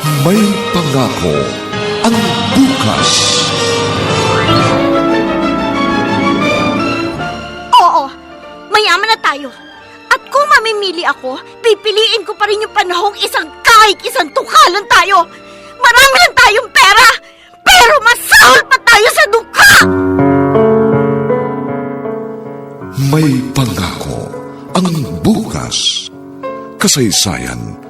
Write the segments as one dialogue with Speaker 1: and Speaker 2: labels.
Speaker 1: May pangako ang bukas.
Speaker 2: Oo, mayaman na tayo. At kung mamimili ako, pipiliin ko pa rin yung panahong isang kahit isang tukalan tayo. Marami lang tayong pera, pero masahol pa tayo sa dukha!
Speaker 1: May pangako ang bukas. Kasaysayan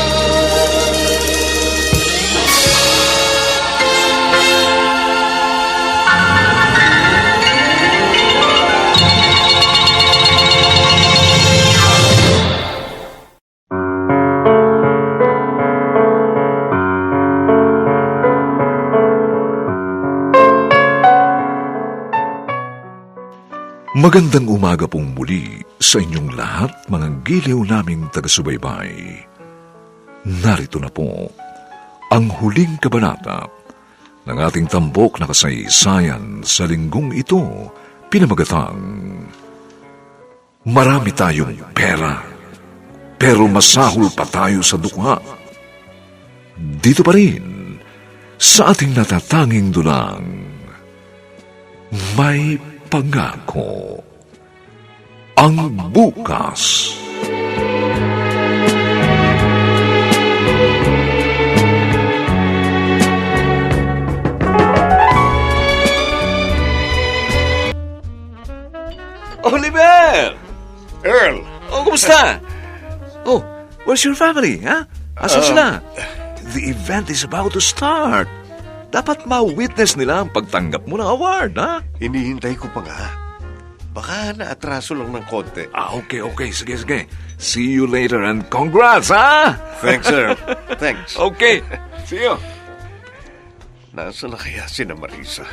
Speaker 1: Magandang umaga pong muli sa inyong lahat mga giliw naming taga-subaybay. Narito na po ang huling kabanata ng ating tambok na kasaysayan sa linggong ito pinamagatang Marami tayong pera, pero masahol pa tayo sa dukha. Dito pa rin sa ating natatanging dulang may pangako. Ang bukas.
Speaker 3: Oliver!
Speaker 4: Earl!
Speaker 3: Oh, kumusta? Oh, where's your family, ha? Asan
Speaker 4: Uh,
Speaker 3: sila? The event is about to start. Dapat ma-witness nila ang pagtanggap mo ng award, ha?
Speaker 4: Hinihintay ko pa nga. Baka naatraso lang ng konti.
Speaker 3: Ah, okay, okay. Sige, sige. See you later and congrats, ha?
Speaker 4: Thanks, sir. Thanks.
Speaker 3: Okay. See you.
Speaker 4: Nasaan na kaya si na Marisa?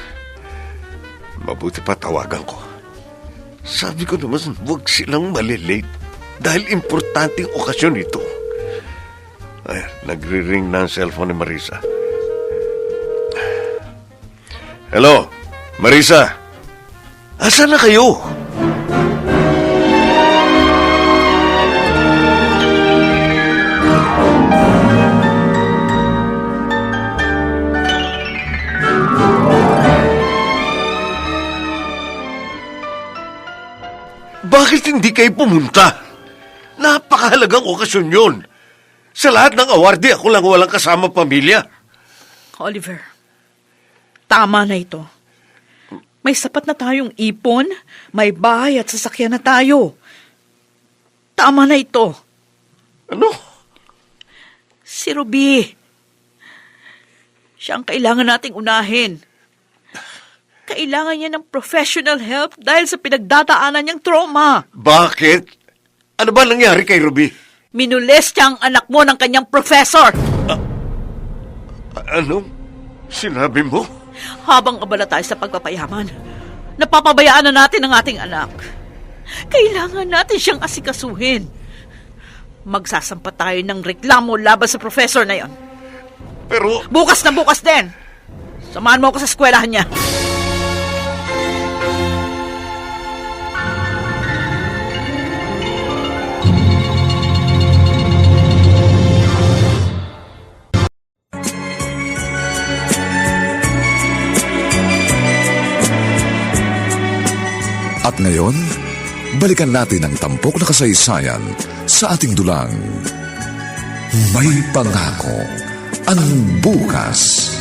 Speaker 4: Mabuti pa tawagan ko. Sabi ko naman, huwag silang malilate. Dahil importanteng okasyon ito. Ay, nagre-ring na ang cellphone ni Marisa. Hello, Marisa. Asan na kayo? Bakit hindi kayo pumunta? Napakahalagang okasyon yun. Sa lahat ng awardee, ako lang walang kasama pamilya.
Speaker 5: Oliver, tama na ito. May sapat na tayong ipon, may bahay at sasakyan na tayo. Tama na ito.
Speaker 4: Ano?
Speaker 5: Si Ruby. Siya ang kailangan nating unahin. Kailangan niya ng professional help dahil sa pinagdadaanan niyang trauma.
Speaker 4: Bakit? Ano ba nangyari kay Ruby?
Speaker 5: Minules niya ang anak mo ng kanyang professor.
Speaker 4: Ano? Sinabi mo?
Speaker 5: Habang abala tayo sa pagpapayaman, napapabayaan na natin ang ating anak. Kailangan natin siyang asikasuhin. Magsasampa tayo ng reklamo laban sa professor na yon.
Speaker 4: Pero,
Speaker 5: Bukas na bukas din. Samahan mo ako sa eskwelahan niya.
Speaker 1: Ngayon, balikan natin ang tampok na kasaysayan sa ating dulang. May pangako ang bukas.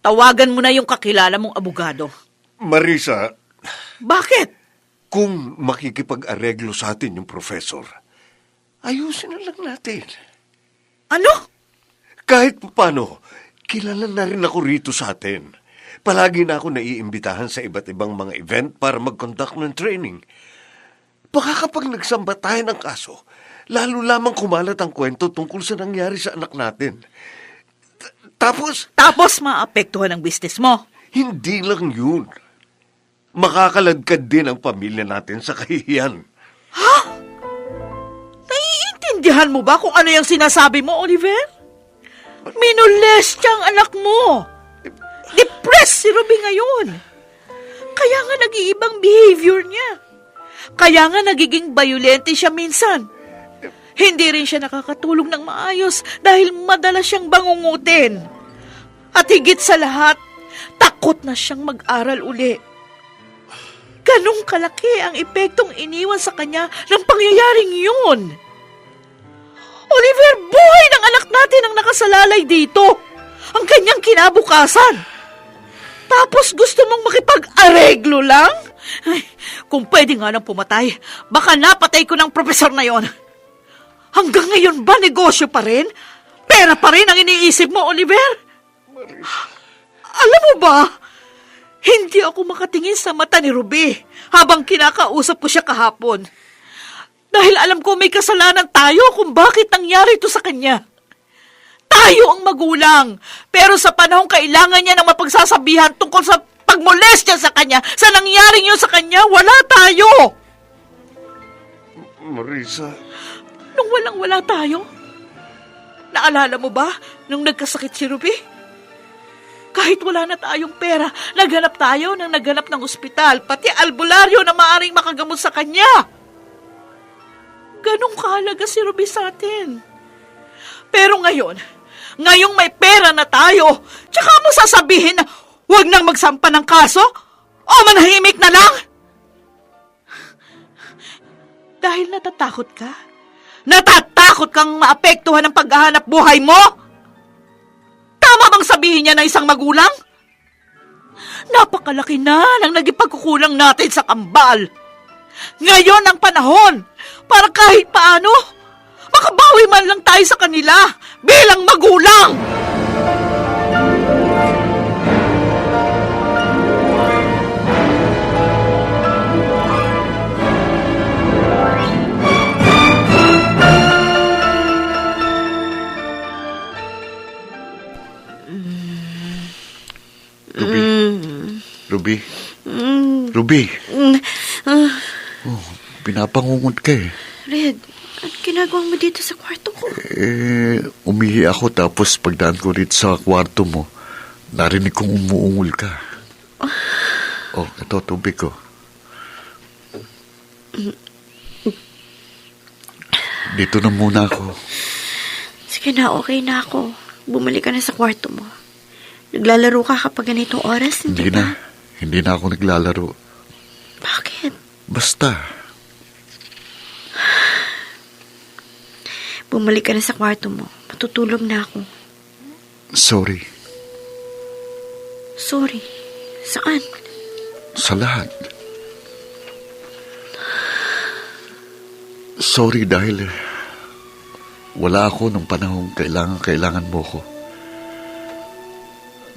Speaker 5: Tawagan mo na yung kakilala mong abogado.
Speaker 4: Marisa,
Speaker 5: Bakit?
Speaker 4: kung makikipag-areglo sa atin yung professor, ayusin na lang natin.
Speaker 5: Ano?
Speaker 4: Kahit paano, kilala na rin ako rito sa atin. Palagi na ako naiimbitahan sa iba't ibang mga event para mag-conduct ng training. Baka kapag nagsamba tayo ng kaso, lalo lamang kumalat ang kwento tungkol sa nangyari sa anak natin. T- Tapos,
Speaker 5: Tapos maapektuhan ang business mo.
Speaker 4: hindi lang yun. Makakaladkad din ang pamilya natin sa kahihiyan.
Speaker 5: Naiintindihan mo ba kung ano yung sinasabi mo, Oliver? Minulest siya ang anak mo. Depressed si Ruby ngayon. Kaya nga nag-iibang behavior niya. Kaya nga nagiging violente siya minsan. Hindi rin siya nakakatulog ng maayos dahil madalas siyang bangungutin. At higit sa lahat, takot na siyang mag-aral uli. Ganong kalaki ang epektong iniwan sa kanya ng pangyayaring yun. Oliver, buhay ng anak natin ang nakasalalay dito. Ang kanyang kinabukasan. Tapos gusto mong makipag-areglo lang? Ay, kung pwede nga nang pumatay, baka napatay ko ng profesor na yon. Hanggang ngayon ba negosyo pa rin? Pera pa rin ang iniisip mo, Oliver? Alam mo ba, hindi ako makatingin sa mata ni Ruby habang kinakausap ko siya kahapon. Dahil alam ko may kasalanan tayo kung bakit nangyari ito sa kanya. Tayo ang magulang. Pero sa panahong kailangan niya ng mapagsasabihan tungkol sa pagmolestya sa kanya, sa nangyaring yun sa kanya, wala tayo.
Speaker 4: Marisa,
Speaker 5: Nung walang-wala tayo, naalala mo ba nung nagkasakit si Ruby? Kahit wala na tayong pera, naghanap tayo ng naghanap ng ospital, pati albularyo na maaring makagamot sa kanya. Ganong kahalaga si Ruby sa atin. Pero ngayon, ngayong may pera na tayo, tsaka mo sasabihin na huwag nang magsampa ng kaso? O manahimik na lang? Dahil natatakot ka? Natatakot kang maapektuhan ng paghahanap buhay mo? Tama bang sabihin niya ng isang magulang? Napakalaki na ng naging pagkukulang natin sa kambal. Ngayon ang panahon para kahit paano, makabawi man lang tayo sa kanila bilang magulang.
Speaker 4: Ruby. Ruby. Ruby. Oh, pinapangungot ka eh.
Speaker 2: Red, at ginagawa mo dito sa kwarto ko?
Speaker 4: Eh, umihi ako tapos pagdaan ko rito sa kwarto mo, narinig kong umuungol ka. Oh, ito, tubig ko. Dito na muna ako.
Speaker 2: Sige na, okay na ako. Bumalik ka na sa kwarto mo. Naglalaro ka kapag ganitong oras,
Speaker 4: Hindi
Speaker 2: hindi, ba?
Speaker 4: na. Hindi na ako naglalaro.
Speaker 2: Bakit?
Speaker 4: Basta.
Speaker 2: Bumalik ka na sa kwarto mo. Matutulog na ako.
Speaker 4: Sorry.
Speaker 2: Sorry. Saan?
Speaker 4: Sa lahat. Sorry dahil wala ako nung panahong kailangan-kailangan mo ko.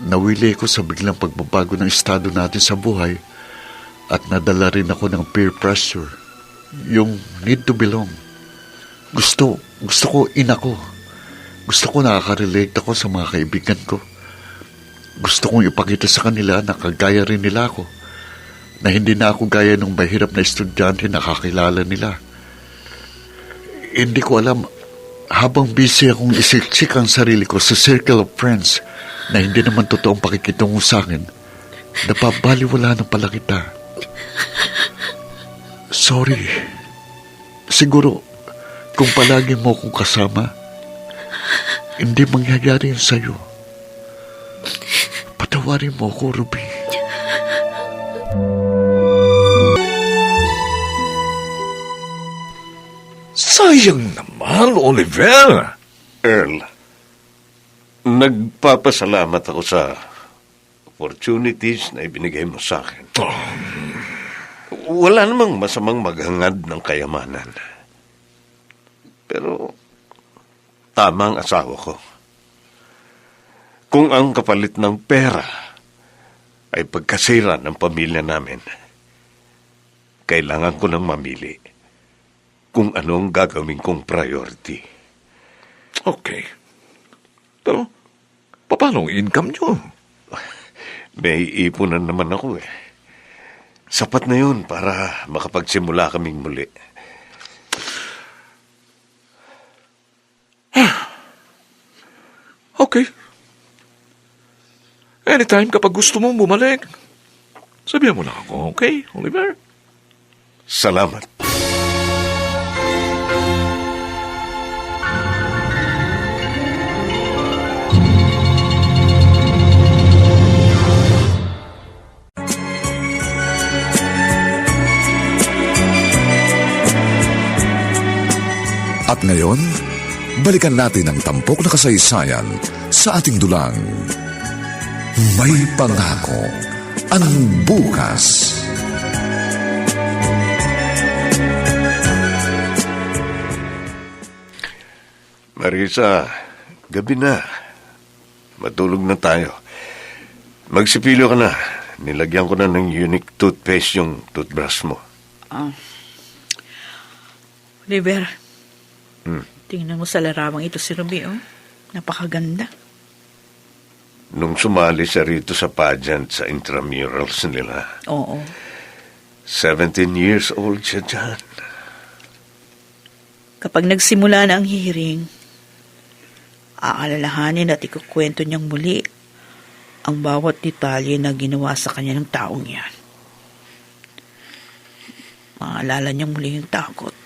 Speaker 4: Nawili ko sa biglang pagbabago ng estado natin sa buhay at nadala rin ako ng peer pressure. Yung need to belong. Gusto, gusto ko ina ko. Gusto ko nakaka-relate ako sa mga kaibigan ko. Gusto kong ipakita sa kanila na kagaya rin nila ako
Speaker 6: na hindi na ako gaya ng mahirap na estudyante na kakilala nila. Hindi ko alam, habang busy akong isiksik ang sarili ko sa circle of friends na hindi naman totoong pakikitungo sa akin, napabaliwala na pala kita. Sorry. Siguro, kung palagi mo akong kasama, hindi mangyayari yun sa'yo. Patawarin mo ako, Ruby.
Speaker 3: Sayang naman, Oliver.
Speaker 4: Earl, nagpapasalamat ako sa opportunities na ibinigay mo sa akin. Wala namang masamang maghangad ng kayamanan. Pero tama ang asawa ko. Kung ang kapalit ng pera ay pagkasira ng pamilya namin, kailangan ko nang mamili kung anong gagawin kong priority.
Speaker 3: Okay. Pero, paano ang income nyo?
Speaker 4: May ipunan naman ako eh. Sapat na yun para makapagsimula kaming muli.
Speaker 3: Okay. Anytime kapag gusto mong bumalik, sabihan mo lang ako, okay, Oliver?
Speaker 4: Salamat.
Speaker 1: At ngayon, balikan natin ang tampok na kasaysayan sa ating dulang. May pangako ang bukas.
Speaker 4: Marisa, gabi na. Matulog na tayo. Magsipilo ka na. Nilagyan ko na ng unique toothpaste yung toothbrush mo.
Speaker 5: Oliver, tingnan mo sa larawang ito si Ruby, oh. Napakaganda.
Speaker 4: Nung sumali siya rito sa pageant sa intramurals nila,
Speaker 5: Oo.
Speaker 4: 17 years old siya dyan.
Speaker 5: Kapag nagsimula na ang hearing, aalalahanin at ikukwento niyang muli ang bawat detalye na ginawa sa kanya ng taong yan. Maalala niyang muli yung takot.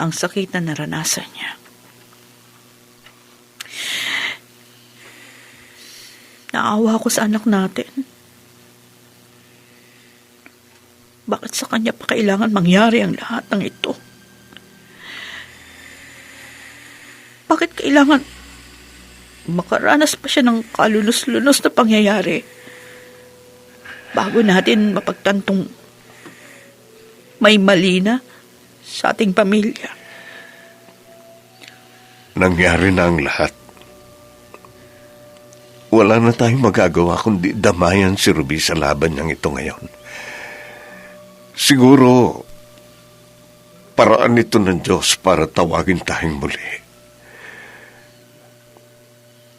Speaker 5: Ang sakit na naranasan niya. Naawa ko sa anak natin. Bakit sa kanya pa kailangan mangyari ang lahat ng ito? Bakit kailangan makaranas pa siya ng kalulus-lunos na pangyayari bago natin mapagtantong may mali na sa ating pamilya?
Speaker 4: Nangyari na ang lahat. Wala na tayong magagawa kundi damayan si Ruby sa laban niyang ito ngayon. Siguro, paraan ito ng Diyos para tawagin tayong muli.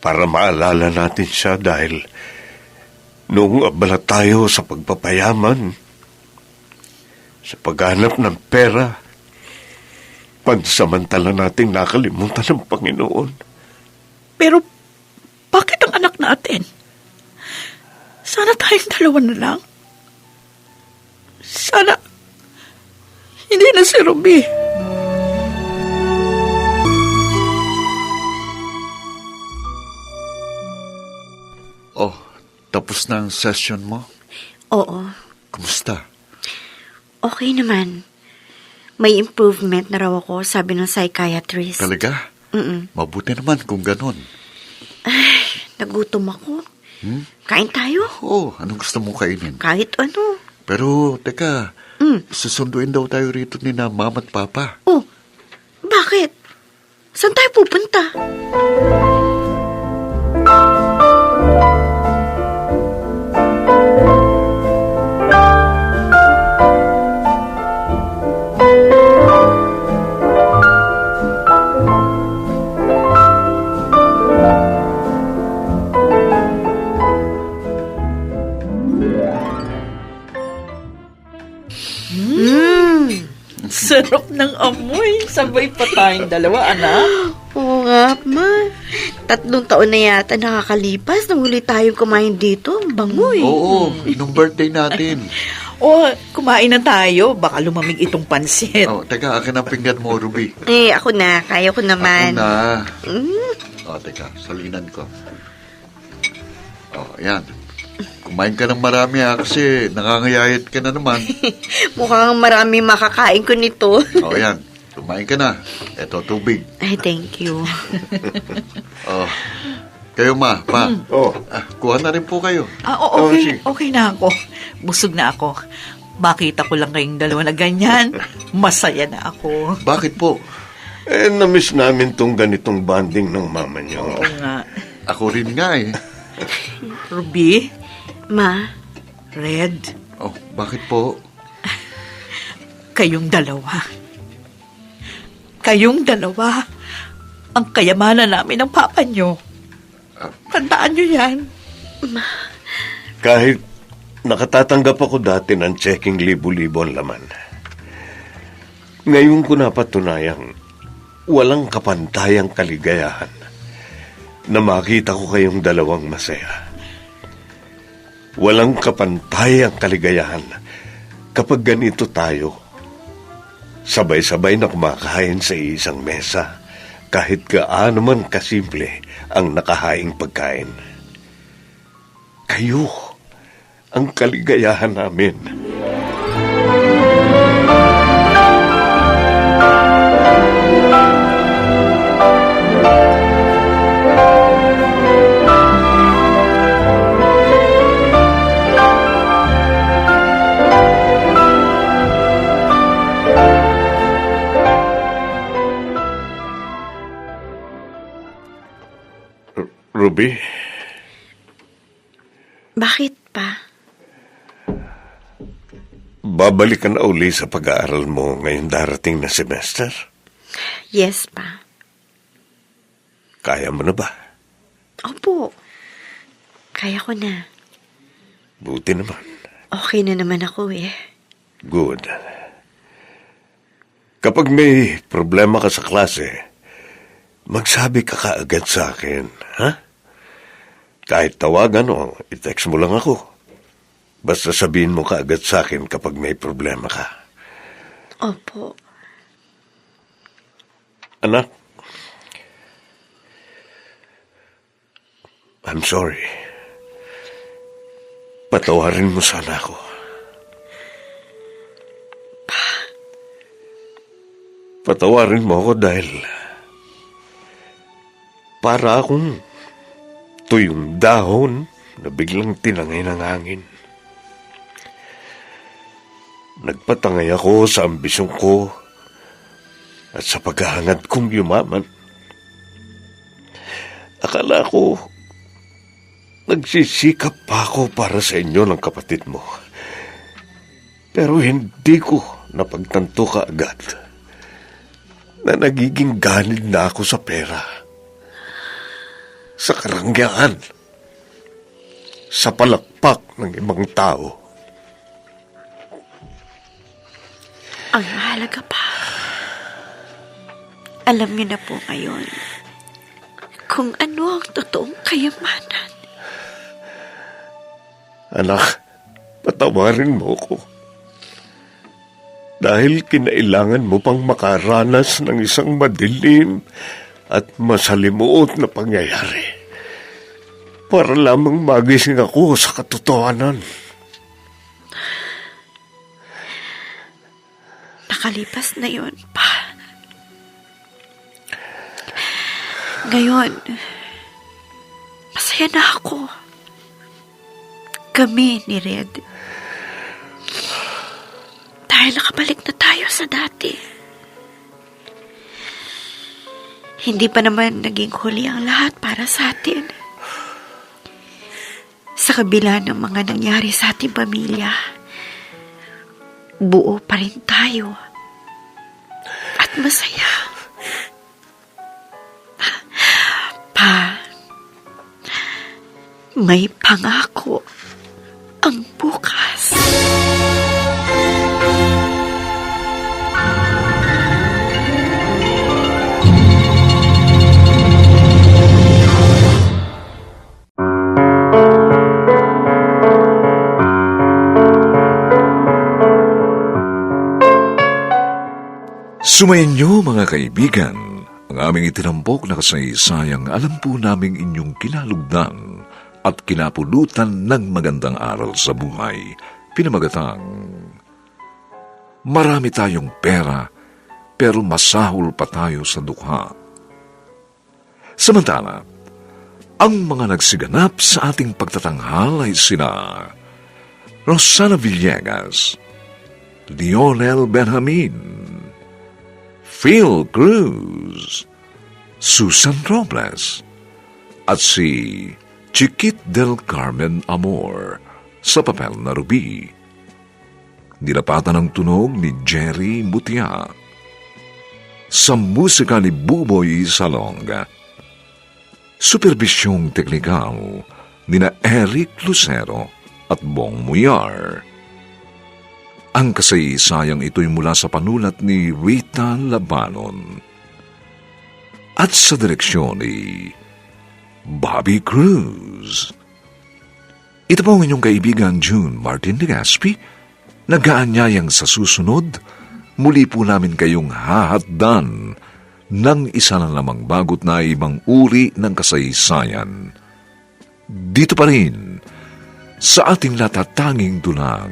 Speaker 4: Para maalala natin siya dahil noong abala tayo sa pagpapayaman, sa paghanap ng pera, pansamantala nating nakalimutan ng Panginoon.
Speaker 5: Pero bakit ang anak natin? Sana tayong dalawa na lang. Sana hindi na si Ruby.
Speaker 6: Oh, tapos na ang session mo?
Speaker 2: Oo,
Speaker 6: Kumusta?
Speaker 2: okay naman. May improvement na raw ako, sabi ng psychiatrist.
Speaker 6: Talaga?
Speaker 2: Mm-mm.
Speaker 6: Mabuti naman kung ganon.
Speaker 2: Nagutom ako. Kain tayo.
Speaker 6: Oh, anong gusto mo kainin?
Speaker 2: Kahit ano.
Speaker 6: Pero, teka,
Speaker 2: Mm.
Speaker 6: susunduin daw tayo rito ni na mama at papa.
Speaker 2: Oh, bakit? Saan tayo pupunta?
Speaker 5: Sarap Sabay pa tayong dalawa, anak.
Speaker 2: Oo nga, ma. Tatlong taon na yata nakakalipas nang huli tayong kumain dito. Ang bango eh.
Speaker 6: Oo, nung birthday natin.
Speaker 5: O, kumain na tayo. Baka lumamig itong pansit.
Speaker 6: Oh, teka, akin ang pinggan mo, Ruby.
Speaker 2: Eh, ako na. Kaya ko naman.
Speaker 6: Ako na. Oh, teka, salinan ko. Oh, ayan. Kumain ka ng marami ha, kasi nakangayayat ka na naman.
Speaker 2: Mukhang marami makakain ko nito.
Speaker 6: Oh, ayan. Kumain ka na. Eto, tubig.
Speaker 2: Ay, thank you.
Speaker 6: Oh. Kayo, ma, pa.
Speaker 4: Oh,
Speaker 6: Ah, kuha na rin po kayo.
Speaker 5: Ah,
Speaker 4: Oh,
Speaker 5: okay. Okay na ako. Busog na ako. Makita ko lang kayong dalawa na ganyan. Masaya na ako.
Speaker 6: Bakit po?
Speaker 4: eh, na-miss namin tong ganitong bonding ng mama niyo.
Speaker 5: Oo nga.
Speaker 6: Ako rin nga eh.
Speaker 5: Ruby,
Speaker 2: Ma,
Speaker 5: Red,
Speaker 6: Oh, bakit po?
Speaker 5: kayong dalawa. Kayong dalawa. Ang kayamanan namin ng papa nyo. Tandaan nyo yan.
Speaker 4: Kahit nakatatanggap ako dati ng checking libo-libo ang laman. Ngayon ko napatunayang walang kapantayang kaligayahan na makita ko kayong dalawang masaya. Walang kapantayang kaligayahan kapag ganito tayo. Sabay-sabay na kumakain sa isang mesa kahit gaano man kasimple ang nakahaing pagkain. Kayo ang kaligayahan namin. Ruby,
Speaker 2: bakit pa?
Speaker 4: babalik ka na uli sa pag-aaral mo ngayong darating na semester?
Speaker 2: Yes pa.
Speaker 4: Kaya mo na ba?
Speaker 2: Opo. Kaya ko na.
Speaker 4: Buti naman.
Speaker 2: Okay na naman ako eh.
Speaker 4: Good. Kapag may problema ka sa klase, magsabi ka kaagad sa akin, ha? Kahit tawagan o i-text mo lang ako. Basta sabihin mo kaagad sa akin kapag may problema ka.
Speaker 2: Opo.
Speaker 4: Anak, I'm sorry. Patawarin mo sana ako. Patawarin mo ako dahil para akong tuyong dahon na biglang tinangay ng hangin. Nagpatangay ako sa ambisyon ko at sa paghahangad kong yumaman. Akala ko, nagsisikap pa ako para sa inyo ng kapatid mo. Pero hindi ko napagtanto ka agad na nagiging ganid na ako sa pera, sa karanggyaan, sa palakpak ng ibang tao.
Speaker 2: Ang mahalaga pa. Alam niyo na po ngayon kung ano ang totoong kayamanan.
Speaker 4: Anak, patawarin mo ko. Dahil kinailangan mo pang makaranas ng isang madilim at masalimuot na pangyayari. Para lamang magising ako sa katotohanan.
Speaker 2: Nakalipas na yon pa. Ngayon, masaya na ako. Kami ni Red. Dahil nakabalik na tayo sa dati. Hindi pa naman naging huli ang lahat para sa atin. Sa kabila ng mga nangyari sa ating pamilya, buo pa rin tayo. At masaya. Pa, may pangako ang bukas.
Speaker 1: Sumainyo mga kaibigan, ang aming itinampok na kasaysayang alam po naming inyong kinalugdan at kinapulutan ng magandang aral sa buhay. Pinamagatang, marami tayong pera pero masahol pa tayo sa dukha. Samantala, ang mga nagsiganap sa ating pagtatanghal ay sina Rosana Villegas, Lionel Benjamin, Phil Cruz, Susan Robles, at si Chiquit del Carmen Amor sa papel na ruby. Nilapatan ang tunog ni Jerry Mutia. Sa musika ni Buboy Salonga. Superbisyong teknikal ni na Eric Lucero at Bong Muyar. Ang kasaysayang ito'y mula sa panulat ni Rita Labanon at sa direksyon ni Bobby Cruz. Ito po ang inyong kaibigan June Martin de Gaspi, nag-aanyayang sa susunod, muli po namin kayong hahatdan ng isa na namang bagot na ibang uri ng kasaysayan. Dito pa rin, sa ating natatanging dulang,